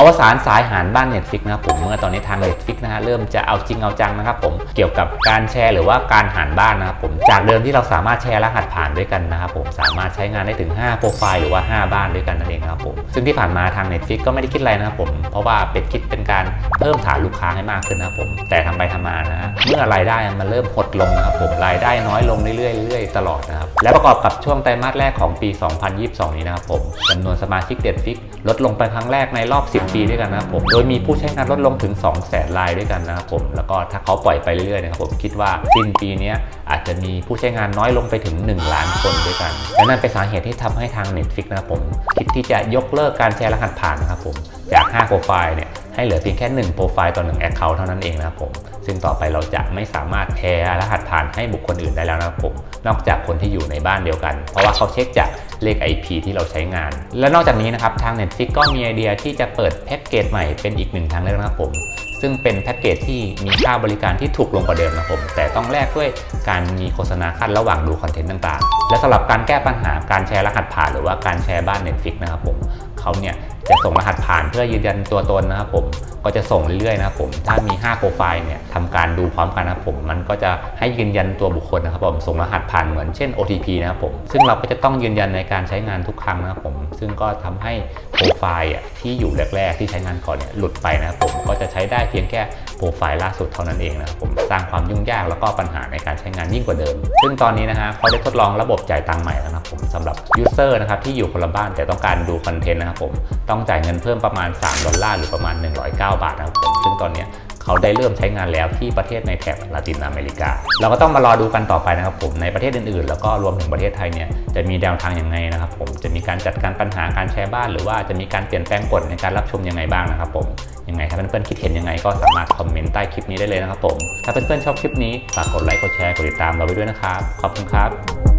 อวสานสายหารบ้าน Netflix นะครับผมเมื่อตอนนี้ทาง Netflix นะฮะเริ่มจะเอาจริงเอาจังนะครับผมเกี่ยวกับการแชร์หรือว่าการหารบ้านนะครับผมจากเดิมที่เราสามารถแชร์รหัสผ่านด้วยกันนะครับผมสามารถใช้งานได้ถึง 5 โปรไฟล์หรือว่า 5 บ้านด้วยกันนั่นเองนะครับผมซึ่งที่ผ่านมาทาง Netflix ก็ไม่ได้คิดอะไรนะครับผมเพราะว่าเป็นคิดเป็นการเพิ่มฐานลูกค้าให้มากขึ้นนะครับผมแต่ทำไปทำมานะฮะเมื่อรายได้มันเริ่มหดลงนะครับผมรายได้น้อยลงเรื่อยๆเรื่อยๆตลอดนะครับและประกอบกับช่วงไตรมาสแรกของปี 2022 นี้นะครับผมจำนวนสมาชิก Netflix ลดลงไปครั้งแรกในรอบ 10ปีด้วยกันนะครับผม โดยมีผู้ใช้งานลดลงถึง200,000รายด้วยกันนะครับผม แล้วก็ถ้าเขาปล่อยไปเรื่อยๆนะครับผมคิดว่าสิ้นปีนี้อาจจะมีผู้ใช้งานน้อยลงไปถึง 1 ล้านคนด้วยกัน และนั่นเป็นสาเหตุที่ทำให้ทาง Netflix นะครับผมคิดที่จะยกเลิกการแชร์รหัสผ่านนะครับผมจาก 5 โปรไฟล์เนี่ยให้เหลือเพียงแค่ 1 โปรไฟล์ต่อ 1 Account เท่านั้นเองนะครับผม ซึ่งต่อไปเราจะไม่สามารถแชร์รหัสผ่านให้บุคคลอื่นได้แล้วนะครับผม นอกจากคนที่อยู่ในบ้านเดียวกัน เพราะว่าเขาเช็คจากเลข IP ที่เราใช้งาน และนอกจากนี้นะครับทาง Netflix ก็มีไอเดียที่จะเปิดแพ็กเกจใหม่เป็นอีกหนึ่งทางเลือกนะครับผม ซึ่งเป็นแพ็กเกจที่มีค่าบริการที่ถูกลงกว่าเดิมนะครับผม แต่ต้องแลกด้วยการมีโฆษณาขั้นระหว่างดูคอนเทนต์ต่างๆ และสำหรับการแก้ปัญหาการแชร์รหัสผ่านหรือว่าการแชร์บ้าน Netflix นะครับผม เขาเนี่ยจะส่งรหัสผ่านเพื่อยืนยันตัวตนนะครับผมก็จะส่งเรื่อยๆนะครับผมถ้ามี 5 โปรไฟล์เนี่ยทำการดูพร้อมกันนะครับผมมันก็จะให้ยืนยันตัวบุคคลนะครับผมส่งรหัสผ่านเหมือนเช่น OTP นะครับผมซึ่งเราก็จะต้องยืนยันในการใช้งานทุกครั้งนะครับผมซึ่งก็ทำให้โปรไฟล์ที่อยู่แรก ๆ ที่ใช้งานก่อนเนี่ยหลุดไปนะครับผมก็จะใช้ได้เพียงแค่ โปรไฟล์ล่าสุดเท่านั้นเองนะครับผมสร้างความยุ่งยากแล้วก็ปัญหาในการใช้งานยิ่งกว่าเดิม ซึ่งตอนนี้นะฮะเขาได้ทดลองระบบจ่ายตังค์ใหม่แล้วนะครับผมสำหรับยูเซอร์นะครับที่อยู่คนละบ้านแต่ต้องการดูคอนเทนต์นะครับผมต้องจ่ายเงินเพิ่มประมาณ 3 ดอลลาร์หรือประมาณ 109 บาทนะครับผมซึ่งตอนนี้เขาได้เริ่มใช้งานแล้วที่ประเทศในแถบลาตินอเมริกา เราก็ต้องมารอดูกันต่อไปนะครับผมในประเทศอื่นๆ แล้วก็รวมถึงประเทศไทยเนี่ยจะมีแนวทางยังไงนะครับผมจะมีการจัดการปัญหาการแชร์บ้าน หรือว่าจะมีการเปลี่ยนแปลงกฎในการรับชมยังไงบ้างนะครับผม ยังไงครับเพื่อนๆคิดเห็นยังไงก็สามารถคอมเมนต์ใต้คลิปนี้ได้เลยนะครับผม ถ้าเพื่อนๆชอบคลิปนี้ฝากกดไลค์กดแชร์กดติดตามเราไปด้วยนะครับ ขอบคุณครับ